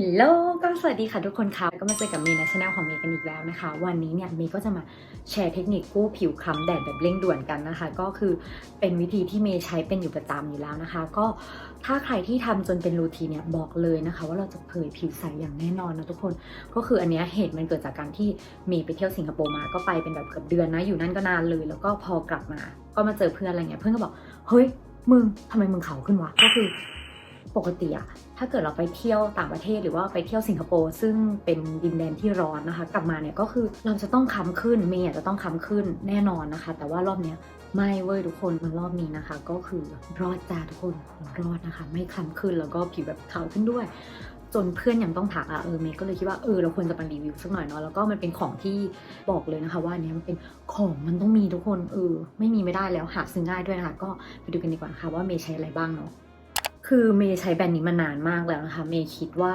ฮลโลก็สวัสดีค่ะทุกคนค่ะ ก็มาเจอกับเมย์ในช anel ของเมย์กันอีกแล้วนะคะ วันนี้เนี่ยเมย์ก็จะมาแชร์เทคนิคกู้ผิวคล้ำแดดแบบเร่งด่วนกันนะคะ ก็คือเป็นวิธีที่เมย์ใช้เป็นอยู่ประจำอยู่แล้วนะคะ ก็ถ้าใครที่ทำจนเป็นรูทีเนี่ยบอกเลยนะคะ ว่าเราจะเผยผิวใสอย่างแน่นอนนะทุกคน ก็คืออันเนี้ยเหตุมันเกิดจากการที่เมย์ไปเที่ยวสิงคโปร์มา ก็ไปเป็นแบบเกือบเดือนนะอยู่นั่นก็นานเลย แล้วก็พอกลับมา ก็มาเจอเพื่อนอะไรเงี้ยเพื่อนก็บอกเฮ้ยมึงทำไมมึงขาวขึ้นวะก็คือ ปกติอะถ้าเกิดเราไปเที่ยวต่างประเทศหรือว่าไปเที่ยวสิงคโปร์ซึ่งเป็นดินแดนที่ร้อนนะคะ กลับมาเนี่ยก็คือเราจะต้องค้ำขึ้นเมย์จะต้องค้ำขึ้นแน่นอนนะคะ แต่ว่ารอบเนี้ยไม่เว้ยทุกคนมันรอบนี้นะคะ ก็คือรอดจ้าทุกคนรอดนะคะ ไม่ค้ำขึ้นแล้วก็ผิวแบบขาวขึ้นด้วยจนเพื่อนยังต้องถามอะเออเมย์ก็เลยคิดว่าเออเราควรจะมารีวิวสักหน่อยเนาะแล้วก็มันเป็นของที่บอกเลยนะคะ ว่าอันเนี้ยมันเป็นของมันต้องมีทุกคนเออไม่มีไม่ได้แล้วหาซื้อง่ายด้วยนะคะ ก็ไปดูกันดีกว่านะคะว่าเมย์ใช้อะไรบ้างเนาะ คือเมย์ใช้แบรนด์นี้มานานมากแล้วนะคะ เมย์คิดว่า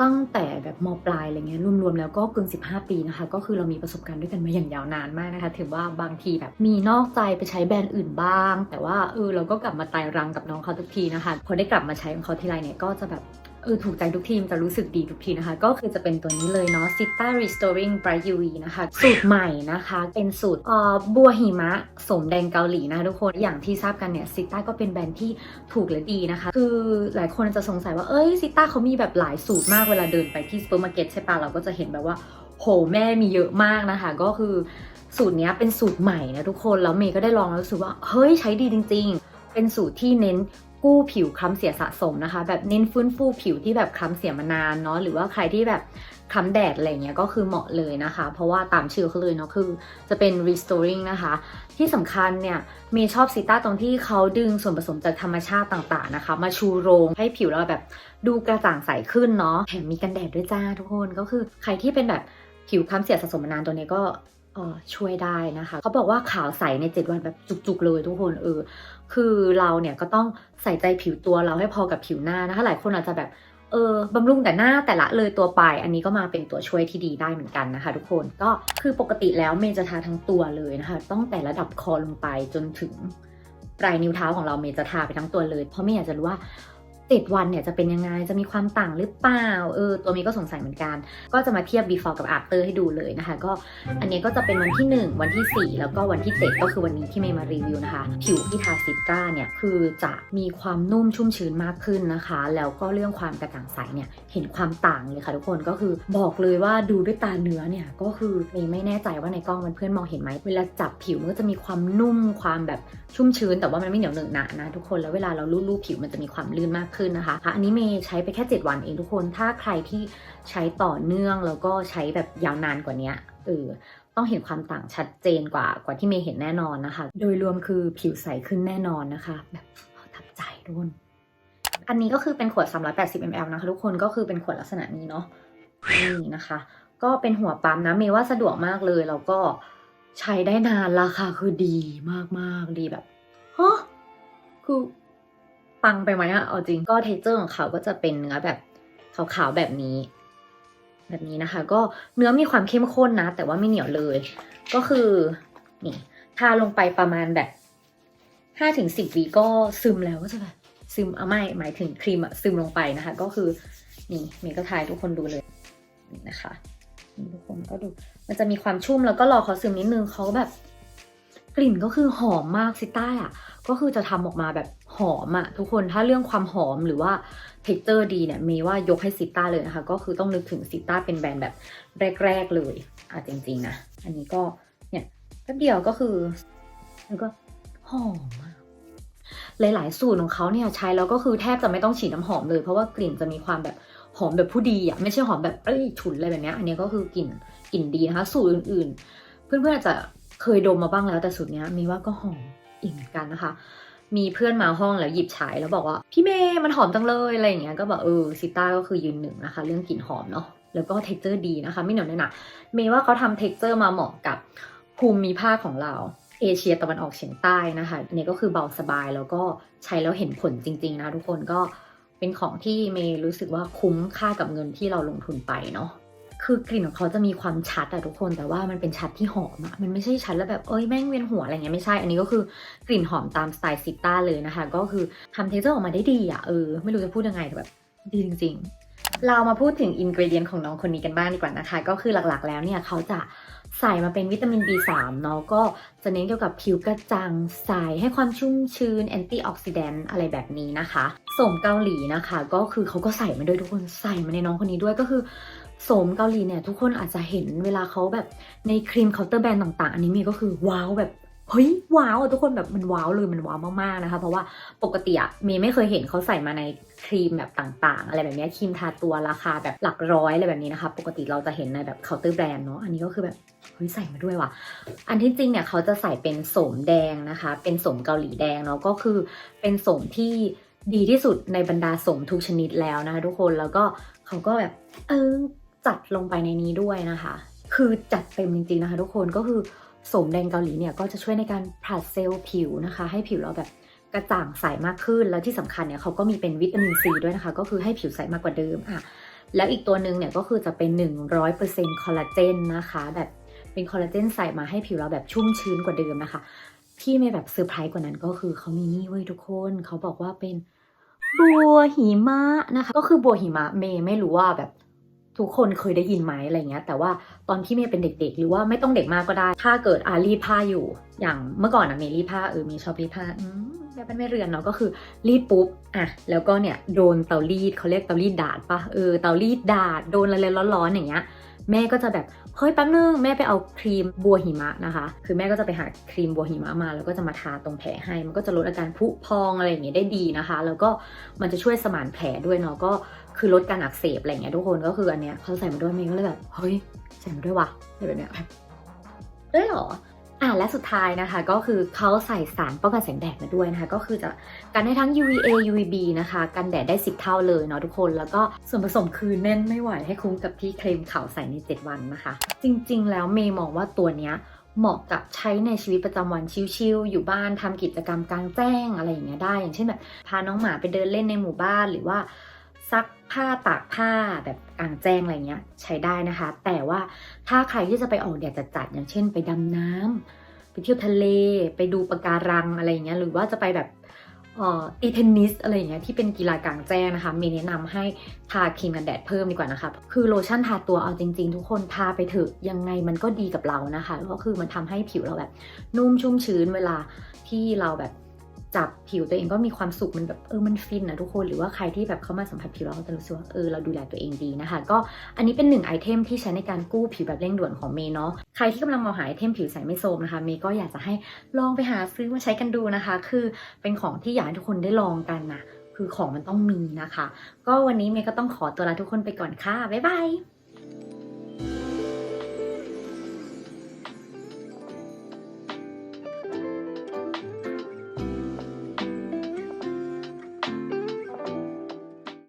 ตั้งแต่แบบมปลายอะไรเงี้ยรวมๆแล้วก็เกิน 15 ปีนะคะ ก็คือเรามีประสบการณ์ด้วยกันมาอย่างยาวนานมากนะคะ ถือว่าบางทีแบบมีนอกใจไปใช้แบรนด์อื่นบ้าง แต่ว่าเออเราก็กลับมาตายรังกับน้องเขาทุกทีนะคะพอได้กลับมาใช้ของเขาทีไรเนี่ยก็จะแบบ เออถูกใจทุกทีมจะรู้สึกดีทุกทีนะคะ ก็คือจะเป็นตัวนี้เลยเนาะ Sita Restoring Bright UV นะคะ สูตรใหม่นะคะ เป็นสูตรเอ่อบัวหิมะสมแดงเกาหลีนะคะทุกคนอย่างที่ทราบกันเนี่ยซิต้าก็เป็นแบรนด์ที่ถูกและดีนะคะ คือหลายคนจะสงสัยว่าเอ้ยซิต้าเขามีแบบหลายสูตรมากเวลาเดินไปที่ซูเปอร์มาร์เก็ตใช่ปะเราก็จะเห็นแบบว่าโหแม่มีเยอะมากนะคะ ก็คือสูตรนี้เป็นสูตรใหม่นะทุกคนแล้วเมย์ก็ได้ลองแล้วรู้สึกว่าเฮ้ยใช้ดีจริง ๆ เป็นสูตรที่เน้น กู้ผิวคล้ำเสียสะสมนะคะ แบบเน้นฟื้นฟูผิวที่แบบคล้ำเสียมานานเนาะหรือว่าใครที่แบบคล้ำแดดอะไรเงี้ยก็คือเหมาะเลยนะคะ เพราะว่าตามชื่อเขาเลยเนาะคือจะเป็น restoring นะคะ ที่สำคัญเนี่ยเมย์ชอบซิต้าตรงที่เขาดึงส่วนผสมจากธรรมชาติต่างๆนะคะ มาชูโรงให้ผิวเราแบบดูกระจ่างใสขึ้นเนาะแถมมีกันแดดด้วยจ้าทุกคนก็คือใครที่เป็นแบบผิวคล้ำเสียสะสมมานานตัวนี้ก็ ช่วยได้นะคะ เขาบอกว่าขาวใสใน 7 วันแบบจุกๆเลยทุกคนเออ คือเราเนี่ยก็ต้องใส่ใจผิวตัวเราให้พอกับผิวหน้านะคะ หลายคนอาจจะแบบเออบำรุงแต่หน้าแต่ละเลยตัวไป อันนี้ก็มาเป็นตัวช่วยที่ดีได้เหมือนกันนะคะ ทุกคนก็คือปกติแล้วเมย์จะทาทั้งตัวเลยนะคะ ต้องแต่ระดับคอลงไปจนถึงปลายนิ้วเท้าของเราเมย์จะทาไปทั้งตัวเลย เพราะเมย์อยากจะรู้ว่า เจ็ดวันเนี่ยจะเป็นยังไงจะมีความต่างหรือเปล่าเออตัวเมย์ก็สงสัยเหมือนกัน ก็จะมาเทียบ before กับ after ให้ดูเลยนะคะ ก็อันนี้ก็จะเป็นวันที่ 1 วันที่ 4 แล้วก็วันที่ 7 ก็คือวันนี้ที่เมย์มารีวิวนะคะ ผิวที่ทาซิก้าเนี่ยคือจะมีความนุ่มชุ่มชื้นมากขึ้นนะคะ แล้วก็เรื่องความกระจ่างใสเนี่ยเห็นความต่างเลยค่ะทุกคนก็คือบอกเลยว่าดูด้วยตาเนื้อเนี่ยก็คือเมย์ไม่แน่ใจว่าในกล้องมันเพื่อนมองเห็นไหมเวลาจับผิวมันก็จะมีความนุ่มความแบบชุ่มชื้น แต่ว่ามันไม่เหนียวหนอะหนะนะทุกคนแล้วเวลาเราลูบๆผิวมันจะมีความลื่นมากขึ้นนะคะอันนี้เมย์ใช้ไปแค่ 7 วันเองทุกคน ถ้าใครที่ใช้ต่อเนื่องแล้วก็ใช้แบบยาวนานกว่านี้เออต้องเห็นความต่างชัดเจนกว่ากว่าที่เมย์เห็นแน่นอนนะคะ โดยรวมคือผิวใสขึ้นแน่นอนนะคะ แบบทับใจทุกคนอันนี้ก็คือเป็นขวด 380 ml นะคะ ทุกคนก็คือเป็นขวดลักษณะนี้เนาะนี่นะคะ ก็เป็นหัวปั๊มนะเมย์ว่าสะดวกมากเลยแล้วก็ใช้ได้นานราคาคือดีมากๆดีแบบฮะคือ ปังไปไหมอะเอาจริงก็เทเจอร์ของเขาก็จะเป็นเนื้อแบบขาวๆแบบนี้ แบบนี้นะคะ ก็เนื้อมีความเข้มข้นนะ แต่ว่าไม่เหนียวเลย ก็คือนี่ทาลงไปประมาณแบบห้าถึงสิบวิก็ซึมแล้วก็จะแบบซึมเอาไม่หมายถึงครีมอะซึมลงไปนะคะ ก็คือนี่เมย์ก็ทายทุกคนดูเลยนี่นะคะนี่ทุกคนก็ดู มันจะมีความชุ่มแล้วก็รอเขาซึมนิดนึงเขาก็แบบ กลิ่นก็คือหอมมากซิต้าอะก็คือจะทำออกมาแบบ หอมอะทุกคนถ้าเรื่องความหอมหรือว่าเท็กเจอร์ดีเนี่ยเมย์ว่ายกให้ซิต้าเลยนะคะ ก็คือต้องนึกถึงซิต้าเป็นแบรนด์แบบแรก ๆเลยอะจริง ๆ นะ อันนี้ก็เนี่ยแป๊บเดียวก็คือแล้วก็หอมมากหลายๆ สูตรของเขาเนี่ยใช้แล้วก็คือแทบจะไม่ต้องฉีดน้ำหอมเลยเพราะว่ากลิ่นจะมีความแบบหอมแบบผู้ดีอะไม่ใช่หอมแบบเอ้ยฉุนอะไรแบบนี้อันนี้ก็คือกลิ่นกลิ่นดีนะคะ สูตรอื่น ๆ เพื่อนๆอาจจะเคยดมมาบ้างแล้วแต่สูตรนี้มีว่าก็หอมอีกเหมือนกันนะคะ มีเพื่อนมาห้องแล้วหยิบฉายแล้วบอกว่า พี่เมย์มันหอมจังเลยอะไรอย่างเงี้ยก็บอกเออซิต้าก็คือยืนหนึ่งนะคะ เรื่องกลิ่นหอมเนาะแล้วก็เท็กเจอร์ดีนะคะ ไม่เหนียวเนอะหนะเมย์ว่าเขาทำเท็กเจอร์มาเหมาะกับภูมิภาคของเราเอเชียตะวันออกเฉียงใต้นะคะอันนี้ก็คือเบาสบายแล้วก็ใช้แล้วเห็นผลจริง ๆ นะทุกคนก็เป็นของที่เมย์รู้สึกว่าคุ้มค่ากับเงินที่เราลงทุนไปเนาะ คือกลิ่นของเขาจะมีความชัดอะทุกคนแต่ว่ามันเป็นชัดที่หอมอะมันไม่ใช่ชัดแล้วแบบเอ้ยแม่งเวียนหัวอะไรเงี้ยไม่ใช่ อันนี้ก็คือกลิ่นหอมตามสไตล์ซิต้าเลยนะคะ ก็คือทำเทเจอร์ออกมาได้ดีอะเออไม่รู้จะพูดยังไงแต่แบบดีจริงเรามาพูดถึงอินก e เดียนของน้องคนนี้กันบ้างดีกว่านะคะ ก็คือหลักๆ แล้วเนี่ยเขาจะใส่มาเป็นวิตามิน B3 เนาะก็จะเน้นเกี่ยวกับผิวกระจ่างใสให้ความชุ่มชื้นแอนตี้ออกซิแดนต์อะไรแบบนี้นะคะสมเกาหลีนะคะ ก็คือเขาก็ใส่มาด้วยทุกคนใส่มาในน้องคนนี้ด้วยก็คือ โสมเกาหลีเนี่ยทุกคนอาจจะเห็นเวลาเขาแบบในครีมเคาน์เตอร์แบรนด์ต่างๆ อันนี้มีก็คือว้าวแบบเฮ้ยว้าวอะทุกคนแบบมันว้าวเลยมันว้าวมากๆนะคะ เพราะว่าปกติอะเมย์ไม่เคยเห็นเขาใส่มาในครีมแบบต่างๆ อะไรแบบนี้ครีมทาตัวราคาแบบหลักร้อยอะไรแบบนี้นะคะ ปกติเราจะเห็นในแบบเคาน์เตอร์แบรนด์เนาะอันนี้ก็คือแบบเฮ้ยใส่มาด้วยว่ะอันที่จริงเนี่ยเขาจะใส่เป็นโสมแดงนะคะ เป็นโสมเกาหลีแดงเนาะก็คือเป็นโสมที่ดีที่สุดในบรรดาสมทุกชนิดแล้วนะคะทุกคนแล้วก็เขาก็แบบเออ จัดลงไปในนี้ด้วยนะคะ คือจัดเต็มจริงๆนะคะ ทุกคนก็คือสมแดงเกาหลีเนี่ยก็จะช่วยในการผลัดเซลล์ผิวนะคะ ให้ผิวเราแบบกระจ่างใสมากขึ้น แล้วที่สำคัญเนี่ยเขาก็มีเป็นวิตามินซีด้วยนะคะ ก็คือให้ผิวใสมากกว่าเดิมอะแล้วอีกตัวหนึ่งเนี่ยก็คือจะเป็น 100%คอลลาเจนนะคะ แบบเป็นคอลลาเจนใส่มาให้ผิวเราแบบชุ่มชื้นกว่าเดิมนะคะ ที่ไม่แบบเซอร์ไพรส์กว่านั้นก็คือเขามีนี่เว้ยทุกคนเขาบอกว่าเป็นบัวหิมะนะคะ ก็คือบัวหิมะเมย์ไม่รู้ว่าแบบ ทุกคนเคยได้ยินไหมอะไรเงี้ย แต่ว่าตอนที่เมย์เป็นเด็ก ๆ หรือว่าไม่ต้องเด็กมากก็ได้ ถ้าเกิดอารีผ้าอยู่ อย่างเมื่อก่อนอะเมย์รีผ้าเออมย์ชอบรีผ้าอืมแบบเป็นแม่เรือนเนาะก็คือรีดปุ๊บอะแล้วก็เนี่ยโดนเตารีดเขาเรียกเตารีดดาดปะเออเตารีดดาดโดนอะไรร้อนๆอย่างเงี้ยแม่ก็จะแบบเฮ้ยแป๊บนึงแม่ไปเอาครีมบัวหิมะนะคะ คือแม่ก็จะไปหาครีมบัวหิมะมา แล้วก็จะมาทาตรงแผลให้ มันก็จะลดอาการผุพองอะไรอย่างเงี้ยได้ดีนะคะ แล้วก็มันจะช่วยสมานแผลด้วยเนาะก็ คือลดการอักเสบอะไรเงี้ยทุกคนก็คืออันเนี้ยเขาใส่มาด้วยเมย์ก็เลยแบบเฮ้ยใส่มาด้วยวะอะไรแบบเนี้ยแบบได้เหรออะและสุดท้ายนะคะก็คือเขาใส่สารป้องกันแสงแดดมาด้วยนะคะ ก็คือจะกันได้ทั้ง UVA UVB นะคะ กันแดดได้ 10 เท่าเลยเนาะทุกคนแล้วก็ส่วนผสมคือแน่นไม่ไหวให้คุ้มกับที่เคลมเขาใส่ใน 7 วันนะคะ จริงๆ แล้วเมย์มองว่าตัวเนี้ยเหมาะกับใช้ในชีวิตประจำวันชิลๆ อยู่บ้านทำกิจกรรมกลางแจ้งอะไรอย่างเงี้ยได้ อย่างเช่นแบบพาน้องหมาไปเดินเล่นในหมู่บ้านหรือว่า ซักผ้าตากผ้าแบบกลางแจ้งอะไรเงี้ยใช้ได้นะคะ แต่ว่าถ้าใครที่จะไปออกแดดจัดๆอย่างเช่น ไปดำน้ำไปเที่ยวทะเล ไปดูปะการังอะไรเงี้ยหรือว่าจะไปแบบอ่อตีเทนนิสอะไรอย่างเงี้ยที่เป็นกีฬากลางแจ้งนะคะมย์แนะนำให้ทาครีมกันแดดเพิ่มดีกว่านะคะ คือโลชั่นทาตัวเอาจริง ๆ ทุกคนทาไปเถอะยังไงมันก็ดีกับเรานะคะก็คือมันทำให้ผิวเราแบบนุ่มชุ่มชื้นเวลาที่เราแบบ จับผิวตัวเองก็มีความสุขมันแบบเออมันฟินนะทุกคนหรือว่าใครที่แบบเข้ามาสัมผัสผิวเราก็จะรู้สึกว่าเออเราดูแลตัวเองดีนะคะ ก็อันนี้เป็นหนึ่งไอเทมที่ใช้ในการกู้ผิวแบบเร่งด่วนของเมย์เนาะใครที่กำลังมองหาไอเทมผิวใสไม่โทรมนะคะเมย์ก็อยากจะให้ลองไปหาซื้อมาใช้กันดูนะคะ คือเป็นของที่อยากให้ทุกคนได้ลองกันนะคือของมันต้องมีนะคะ ก็วันนี้เมย์ก็ต้องขอตัวลาทุกคนไปก่อนค่ะบ๊ายบาย